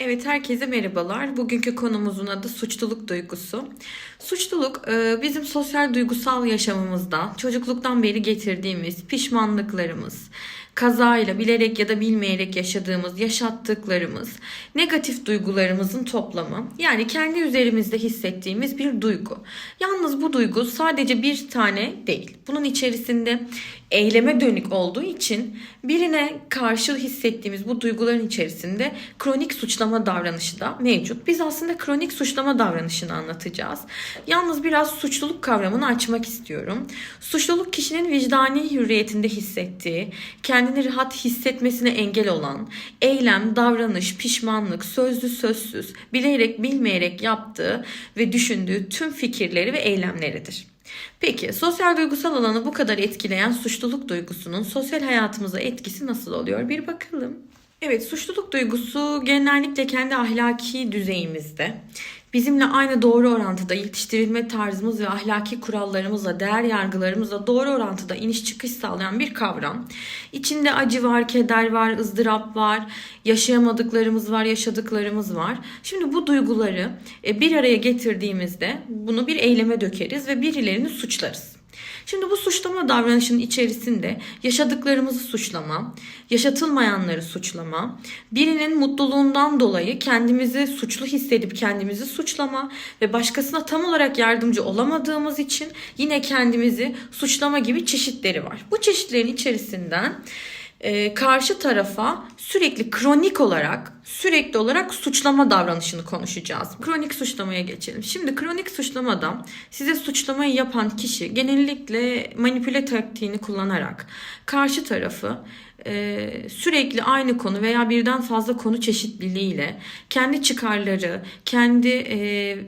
Evet, herkese merhabalar. Bugünkü konumuzun adı suçluluk duygusu. Suçluluk e, bizim sosyal duygusal yaşamımızda çocukluktan beri getirdiğimiz pişmanlıklarımız, kazayla bilerek ya da bilmeyerek yaşadığımız, yaşattıklarımız, negatif duygularımızın toplamı. Yani kendi üzerimizde hissettiğimiz bir duygu. Yalnız bu duygu sadece bir tane değil. Bunun içerisinde eyleme dönük olduğu için birine karşı hissettiğimiz bu duyguların içerisinde kronik suçlama davranışı da mevcut. Biz aslında kronik suçlama davranışını anlatacağız. Yalnız biraz suçluluk kavramını açmak istiyorum. Suçluluk kişinin vicdani hürriyetinde hissettiği, kendini rahat hissetmesine engel olan eylem, davranış, pişmanlık, sözlü sözsüz, bilerek bilmeyerek yaptığı ve düşündüğü tüm fikirleri ve eylemleridir. Peki sosyal duygusal alanı bu kadar etkileyen suçluluk duygusunun sosyal hayatımıza etkisi nasıl oluyor bir bakalım. Evet suçluluk duygusu genellikle kendi ahlaki düzeyimizde bizimle aynı doğru orantıda yetiştirilme tarzımız ve ahlaki kurallarımızla, değer yargılarımızla doğru orantıda iniş çıkış sağlayan bir kavram. İçinde acı var, keder var, ızdırap var, yaşayamadıklarımız var, yaşadıklarımız var. Şimdi bu duyguları e, bir araya getirdiğimizde bunu bir eyleme dökeriz ve birilerini suçlarız. Şimdi bu suçlama davranışının içerisinde yaşadıklarımızı suçlama, yaşatılmayanları suçlama, birinin mutluluğundan dolayı kendimizi suçlu hissedip kendimizi suçlama ve başkasına tam olarak yardımcı olamadığımız için yine kendimizi suçlama gibi çeşitleri var. Bu çeşitlerin içerisinden e, karşı tarafa sürekli kronik olarak sürekli olarak suçlama davranışını konuşacağız. Kronik suçlamaya geçelim. Şimdi kronik suçlamada size suçlamayı yapan kişi genellikle manipüle taktiğini kullanarak karşı tarafı e, sürekli aynı konu veya birden fazla konu çeşitliliğiyle kendi çıkarları, kendi e,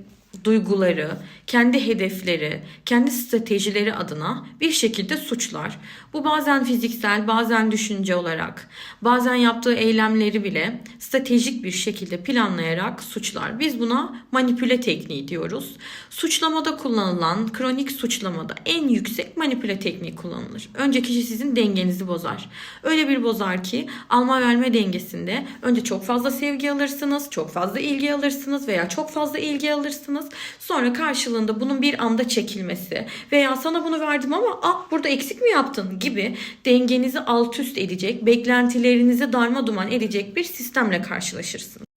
duyguları, kendi hedefleri, kendi stratejileri adına bir şekilde suçlar. Bu bazen fiziksel, bazen düşünce olarak, bazen yaptığı eylemleri bile stratejik bir şekilde planlayarak suçlar. Biz buna manipüle tekniği diyoruz. Suçlamada kullanılan, kronik suçlamada en yüksek manipüle tekniği kullanılır. Önce kişi sizin dengenizi bozar. Öyle bir bozar ki alma verme dengesinde önce çok fazla sevgi alırsınız, çok fazla ilgi alırsınız veya çok fazla ilgi alırsınız. Sonra karşılığında bunun bir anda çekilmesi veya sana bunu verdim ama ah burada eksik mi yaptın gibi dengenizi alt üst edecek, beklentilerinizi darma duman edecek bir sistemle karşılaşırsınız.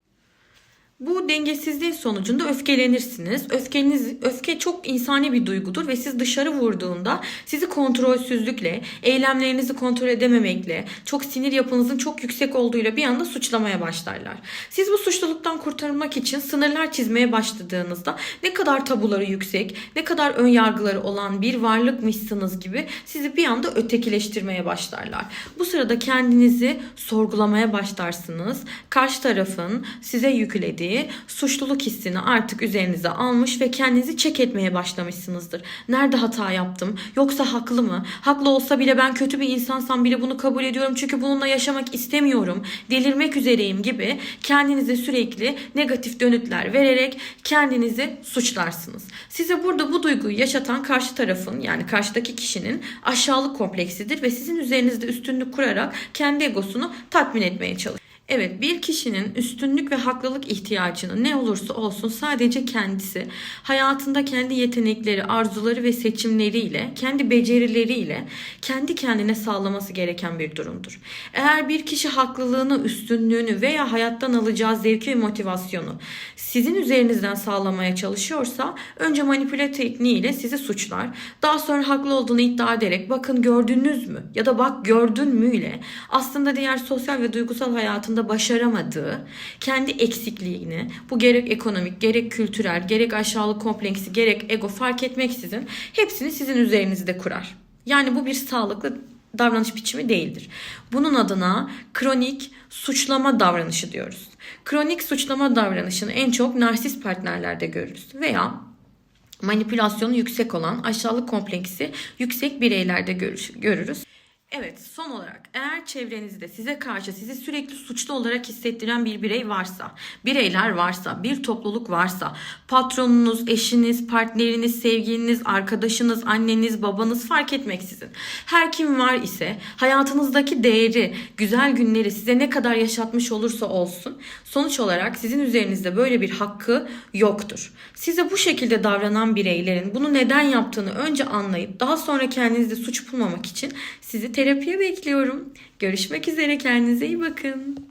Bu dengesizliğin sonucunda öfkelenirsiniz. Öfkeniz, öfke çok insani bir duygudur ve siz dışarı vurduğunda sizi kontrolsüzlükle, eylemlerinizi kontrol edememekle, çok sinir yapınızın çok yüksek olduğuyla bir anda suçlamaya başlarlar. Siz bu suçluluktan kurtarılmak için sınırlar çizmeye başladığınızda ne kadar tabuları yüksek, ne kadar ön yargıları olan bir varlıkmışsınız gibi sizi bir anda ötekileştirmeye başlarlar. Bu sırada kendinizi sorgulamaya başlarsınız. Karşı tarafın size yüklediği suçluluk hissini artık üzerinize almış ve kendinizi çek etmeye başlamışsınızdır. Nerede hata yaptım? Yoksa haklı mı? Haklı olsa bile ben kötü bir insansam bile bunu kabul ediyorum çünkü bununla yaşamak istemiyorum. Delirmek üzereyim gibi kendinize sürekli negatif dönütler vererek kendinizi suçlarsınız. Size burada bu duyguyu yaşatan karşı tarafın yani karşıdaki kişinin aşağılık kompleksidir ve sizin üzerinizde üstünlük kurarak kendi egosunu tatmin etmeye çalışır. Evet bir kişinin üstünlük ve haklılık ihtiyacını ne olursa olsun sadece kendisi hayatında kendi yetenekleri, arzuları ve seçimleriyle, kendi becerileriyle kendi kendine sağlaması gereken bir durumdur. Eğer bir kişi haklılığını, üstünlüğünü veya hayattan alacağı zevki ve motivasyonu sizin üzerinizden sağlamaya çalışıyorsa önce manipüle tekniğiyle sizi suçlar. Daha sonra haklı olduğunu iddia ederek bakın gördünüz mü ya da bak gördün mü ile aslında diğer sosyal ve duygusal hayatında başaramadığı kendi eksikliğini bu gerek ekonomik gerek kültürel gerek aşağılık kompleksi gerek ego fark etmeksizin hepsini sizin üzerinizde kurar. Yani bu bir sağlıklı davranış biçimi değildir. Bunun adına kronik suçlama davranışı diyoruz. Kronik suçlama davranışını en çok narsist partnerlerde görürüz veya manipülasyonu yüksek olan aşağılık kompleksi yüksek bireylerde görürüz. Evet, son olarak eğer çevrenizde size karşı sizi sürekli suçlu olarak hissettiren bir birey varsa, bireyler varsa, bir topluluk varsa, patronunuz, eşiniz, partneriniz, sevgiliniz, arkadaşınız, anneniz, babanız fark etmeksizin. Her kim var ise hayatınızdaki değeri, güzel günleri size ne kadar yaşatmış olursa olsun sonuç olarak sizin üzerinizde böyle bir hakkı yoktur. Size bu şekilde davranan bireylerin bunu neden yaptığını önce anlayıp daha sonra kendinizde suç bulmamak için sizi terapiye bekliyorum. Görüşmek üzere kendinize iyi bakın.